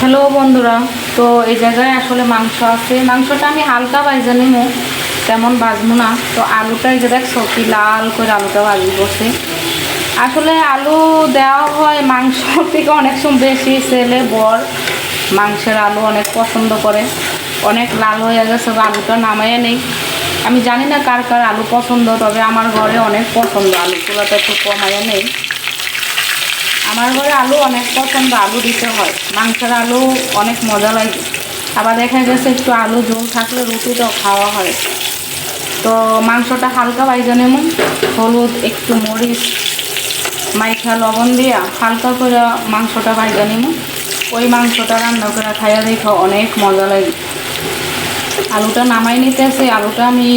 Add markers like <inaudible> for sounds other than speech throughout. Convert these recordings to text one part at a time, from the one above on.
Hello বন্ধুরা, তো এই জায়গায় আসলে মাংস আছে। মাংসটা আমি হালকা ভাজা নেব, তেমন বাজবো না। তো আলুটা এই যে দেখছ, কি লাল করে আলুটা ভাজি করছে আসলে আলু দেওয়া হয় মাংস <laughs> থেকে অনেক সময় বেশি, ছেলে, বর মাংসের আলু অনেক পছন্দ করে। অনেক লাল হয়ে গেছে আলুটা নামাইয়া নেই। আমি জানি না কার কার আলু পছন্দ, তবে আমার ঘরে অনেক পছন্দ। আলু চুলাটা একটু কমাইয়া নেই। আমার ঘরে আলু অনেক পছন্দ, আলু দিতে হয়। মাংসের আলু অনেক মজা লাগে। আবার দেখা গেছে একটু আলু ঝোল থাকলে রুটিটাও খাওয়া হয়। তো মাংসটা হালকা বাইজা নেমন হলুদ, একটু মরিচ, মাইখা, লবণ দিয়া হালকা করে মাংসটা বাইজা নেমন ওই মাংসটা রান্না করে খাইয়া দেখো অনেক মজা লাগে। আলুটা নামাই নিতে নিতেছে, আলুটা আমি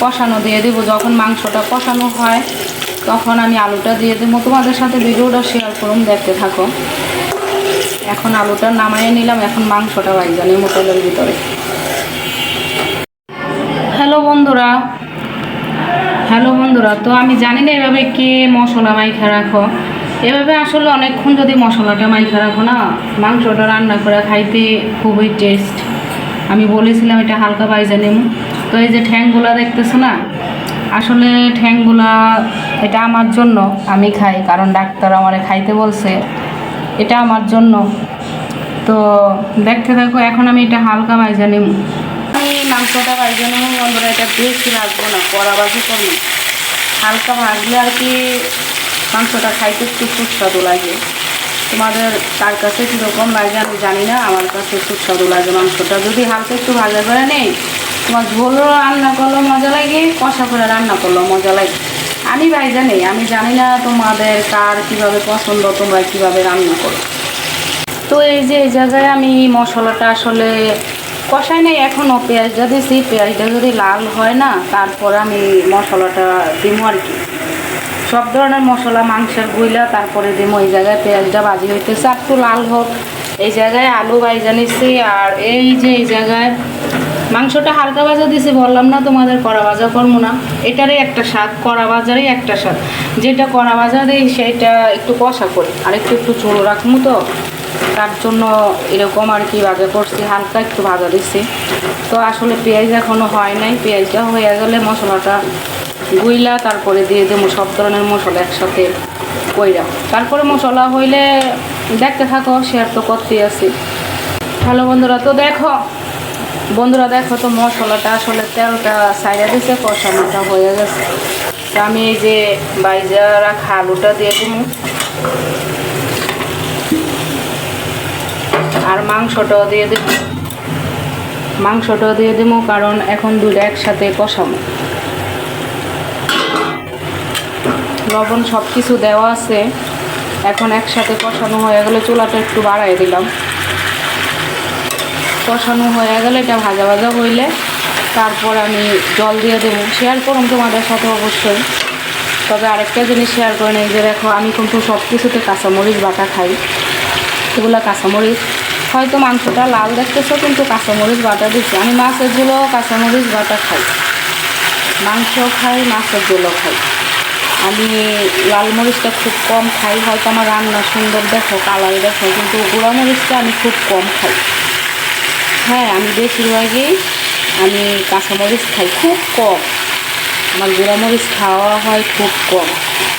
কষানো দিয়ে দেবো। যখন মাংসটা কষানো হয় তখন আমি আলুটা দিয়ে দেবো। তোমাদের সাথে ভিডিওটা শেয়ার করুন, দেখতে থাকো। এখন আলুটা নামাইয়ে নিলাম, এখন মাংসটা বাইজা নেব তেলের ভিতরে। হ্যালো বন্ধুরা। হ্যালো বন্ধুরা, তো আমি জানি না এভাবে কে মশলা মাইখা রাখো। এভাবে আসলে অনেকক্ষণ যদি মশলাটা মাইখা রাখো না, মাংসটা রান্না করে খাইতে খুবই টেস্ট আমি বলেছিলাম এটা হালকা বাইজা নেব তো এই যে ঠ্যাংগুলা দেখতেছো না আসলে ঠ্যাংগুলা এটা আমার জন্য, আমি খাই, কারণ ডাক্তার আমারে খাইতে বলছে, এটা আমার জন্য। তো দেখতে দেখো এখন আমি এটা হালকা বাইজা নেব আমি মাংসটা বাইজা নেব বন্ধুরা, এটা বেশি রাখব না কড়াবাজি করব। হালকা ভাজলে আর কি মাংসটা খাইতে একটু সুস্বাদু লাগে। তোমাদের তার কাছে কীরকম লাগে আমি জানি না, আমার কাছে সুস্বাদু লাগে মাংসটা। যদি হালকা একটু ভাজা করে নেই তোমার ঝোলও রান্না করল, মজা লাগে, কষা করে রান্না করল, মজা লাগে। আমি ভাই জানি আমি জানি না তোমাদের কার কীভাবে পছন্দ, তোমরা কীভাবে রান্না করো। তো এই যে, এই জায়গায় আমি মশলাটা আসলে কষাই নাই এখনও পেঁয়াজটা দিয়েছি পেঁয়াজটা যদি লাল হয় না, তারপর আমি মশলাটা দিব আর কি। সব ধরনের মশলা, মাংসের গুইলা, তারপরে দিব এই জায়গায় পেঁয়াজটা ভাজি হইতেছে একটু লাল হোক। এই জায়গায় আলু ভাইজা নিচ্ছি আর এই যে, এই জায়গায় মাংসটা হালকা ভাজা দিছি, বললাম, না, তোমাদের কড়া ভাজা করব না। এটারই একটা স্বাদ, কড়া ভাজারই একটা স্বাদ। যেটা কড়া ভাজা দিই, সেটা একটু কষা করি, আর একটু একটু ঝোল রাখব তো। তার জন্য এরকম আর কি ভাজা করছি, হালকা একটু ভাজা দিচ্ছি তো আসলে পেঁয়াজ এখনও হয় নাই, পেঁয়াজটা হয়ে গেলে মশলাটা গুইলা, তারপরে দিয়ে দেবো সব ধরনের মশলা একসাথে কইরা। তারপরে মশলা হইলে দেখতে থাকো, শেয়ার তো করতেই আছি। ভালো বন্ধুরা, তো দেখো বন্ধুরা, দেখো তো মশলাটা আসলে তেলটা সাইডে দিছে, কষানোটা হয়ে গেছে। আমি এই যে বাইজা রাখা আলুটা দিয়ে দেবো আর মাংসটাও দিয়ে দেবো মাংসটাও দিয়ে দেবো কারণ এখন দুটো একসাথে কষাবো। লবণ সব কিছু দেওয়া আছে। এখন একসাথে কষানো হয়ে গেলে চুলাটা একটু বাড়াই দিলাম। কষানো হয়ে গেলে এটা ভাজা ভাজা হইলে তারপর আমি জল দিয়ে দেবো। শেয়ার করুন তোমাদের সাথে অবশ্যই। তবে আরেকটা জিনিস শেয়ার করে নেই যে দেখো, আমি কিন্তু সব কিছুতে কাঁচামরিচ, বাটা খাই। এগুলো কাঁচামরিচ। হয়তো মাংসটা লাল দেখতেছো, কিন্তু কাঁচামরিচ, বাটা দিচ্ছি আমি মাছের ঝোলও কাঁচামরিচ, বাটা খাই। মাংস খাই, মাছের ঝোলও খাই। আমি লাল মরিচটা খুব কম খাই। হয়তো আমার রান্না সুন্দর দেখো কালার দেখো, কিন্তু গুঁড়া মরিচটা আমি খুব কম খাই। হ্যাঁ আমি বেশিরভাগই আমি কাঁচামরিচ খাই, খুব কম। আমার গুঁড়ামরিচ খাওয়া হয় খুব কম।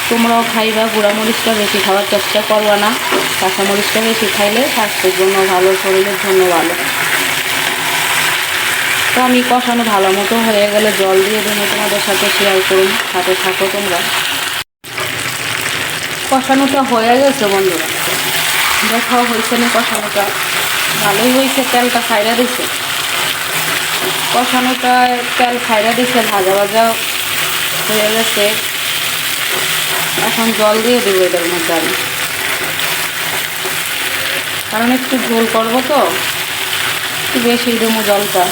তোমরাও খাইবা, গুঁড়ামরিচটা বেশি খাওয়ার চেষ্টা করবা না। কাঁচামরিচটা বেশি খাইলে স্বাস্থ্যের জন্য ভালো, শরীরের জন্য ভালো। তো আমি কষানো ভালো মতো হয়ে গেলে জল দিয়ে দেবো তোমাদের সাথে শেয়ার করুন। সাথে থাকো তোমরা। কষানোটা হয়ে গেছে বন্ধুরা। দেখা হয়েছে না, কষানোটা। ভালোই হয়েছে, তেলটা খাইরা দিছে। কষানোটা তেল খাইরা দিছে, ভাজা ভাজা হয়ে গেছে। এখন জল দিয়ে দেবো এটার মধ্যে আমি। কারণ একটু ঝোল করব তো, একটু বেশি দেবো জলটা।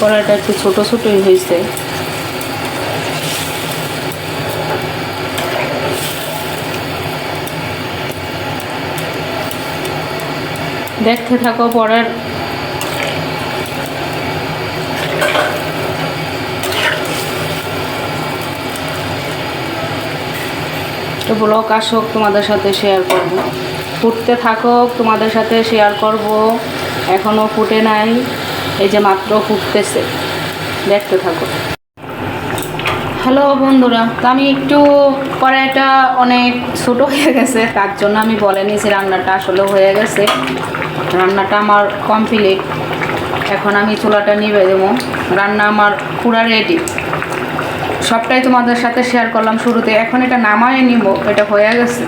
কড়াইটা একটু ছোটো ছোটোই হয়েছে। দেখতে থাকো পরের তো ব্লগ আসুক, তোমাদের সাথে শেয়ার করব। ফুটতে থাকুক তোমাদের সাথে শেয়ার করব। এখনও ফুটে নাই। এই যে মাত্র ফুটতেছে। দেখতে থাকো। হ্যালো বন্ধুরা, তো আমি একটু কড়াইটা অনেক ছোটো হয়ে গেছে, তার জন্য আমি বলে নিয়েছি রান্নাটা আসলে হয়ে গেছে। রান্নাটা আমার কমপ্লিট এখন আমি চুলাটা নিবে দেবো। রান্না আমার পুরা রেডি সবটাই তোমাদের সাথে শেয়ার করলাম শুরুতে। এখন এটা নামায় নিব, এটা হয়ে গেছে।